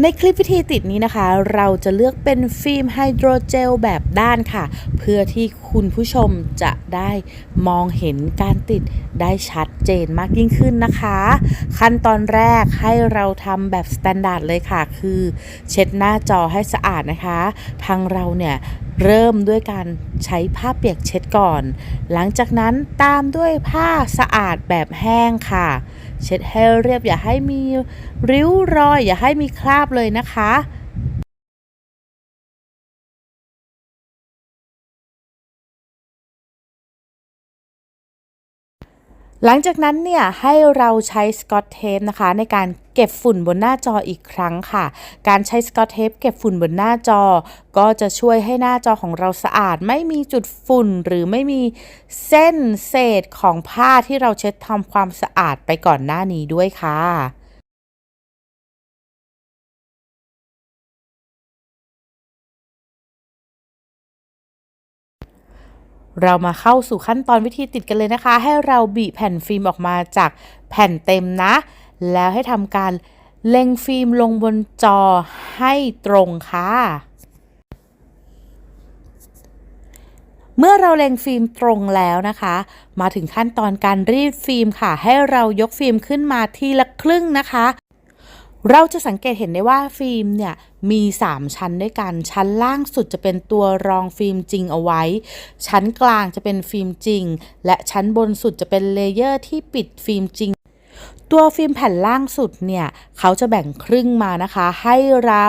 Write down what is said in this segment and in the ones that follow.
ในคลิปวิธีติดนี้นะคะ เราจะเลือกเป็นฟิล์มไฮโดรเจลแบบด้านค่ะ เพื่อที่คุณผู้ชมจะได้มองเห็นการติดได้ชัดเจนมากยิ่งขึ้นนะคะ ขั้นตอนแรกให้เราทำแบบสแตนดาร์ดเลยค่ะ คือเช็ดหน้าจอให้สะอาดนะคะ ทางเราเนี่ยเริ่มด้วยการใช้ผ้าเปียกเช็ดก่อน หลังจากนั้นตามด้วยผ้าสะอาดแบบแห้งค่ะ เช็ดให้เรียบอย่าให้มีริ้วรอย อย่าให้มีคราบเลยนะคะ หลังจากนั้นเนี่ยให้เราใช้สกอตเทปนะคะในการเก็บฝุ่นบนหน้าจออีกครั้งค่ะ การใช้สกอตเทปเก็บฝุ่นบนหน้าจอ ก็จะช่วยให้หน้าจอของเราสะอาด ไม่มีจุดฝุ่นหรือไม่มีเส้นเศษของผ้าที่เราเช็ดทำความสะอาดไปก่อนหน้านี้ด้วยค่ะ เรามาเข้าสู่ขั้นตอนวิธีติดกันเลยนะคะ ให้เราบีแผ่นฟิล์มออกมาจากแผ่นเต็มนะ แล้วให้ทำการเล็งฟิล์มลงบนจอให้ตรงค่ะ เมื่อเราเล็งฟิล์มตรงแล้วนะคะ มาถึงขั้นตอนการรีดฟิล์มค่ะ ให้เรายกฟิล์มขึ้นมาทีละครึ่งนะคะ เราจะสังเกตเห็นได้ว่าฟิล์มเนี่ยมี 3 ชั้นด้วยกัน ชั้นล่างสุดจะเป็นตัวรองฟิล์มจริงเอาไว้ ชั้นกลางจะเป็นฟิล์มจริง และชั้นบนสุดจะเป็นเลเยอร์ที่ปิดฟิล์มจริง ตัวฟิล์มแผ่นล่างสุดเนี่ยเขาจะแบ่งครึ่งมานะคะ ให้เรา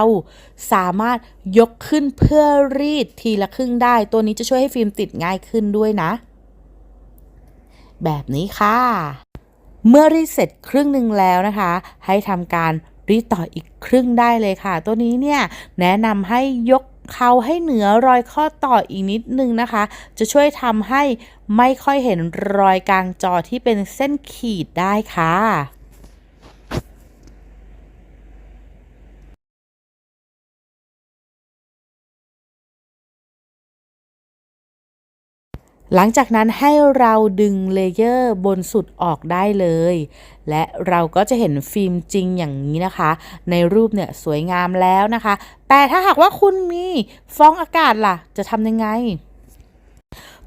สามารถยกขึ้นเพื่อรีดทีละครึ่งได้ ตัวนี้จะช่วยให้ฟิล์มติดง่ายขึ้นด้วยนะ แบบนี้ค่ะ เมื่อรีดเสร็จครึ่งหนึ่งแล้วนะคะ ให้ทำการ รีดต่ออีกครึ่งได้เลยค่ะ ตัวนี้เนี่ยแนะนำให้ยกเขาให้เหนือรอยข้อต่ออีกนิดนึงนะคะ จะช่วยทำให้ไม่ค่อยเห็นรอยกลางจอที่เป็นเส้นขีดได้ค่ะ หลังจากนั้นให้เราดึงเลเยอร์บนสุดออกได้เลย และเราก็จะเห็นฟิล์มจริงอย่างนี้นะคะ ในรูปเนี่ยสวยงามแล้วนะคะ แต่ถ้าหากว่าคุณมีฟองอากาศล่ะ จะทำยังไง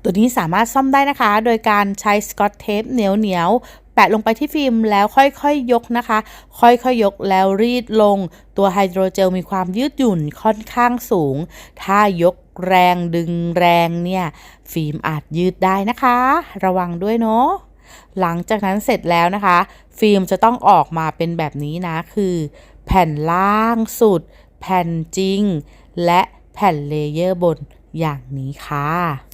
ตัวนี้สามารถซ่อมได้นะคะ โดยการใช้สกอตเทปเหนียวเหนียวๆแปะลงไปที่ฟิล์มแล้วค่อยๆยยกนะคะ ค่อยๆยยกแล้วรีดลง ตัวไฮโดรเจลมีความยืดหยุ่นค่อนข้างสูง ถ้ายกแรงดึงแรงเนี่ย ฟิล์มอาจยืดได้นะคะ ระวังด้วยเนาะหลังจากนั้นเสร็จแล้วนะคะ ฟิล์มจะต้องออกมาเป็นแบบนี้นะคือ แผ่นล่างสุด แผ่นจริง และแผ่นเลเยอร์บนอย่างนี้ค่ะ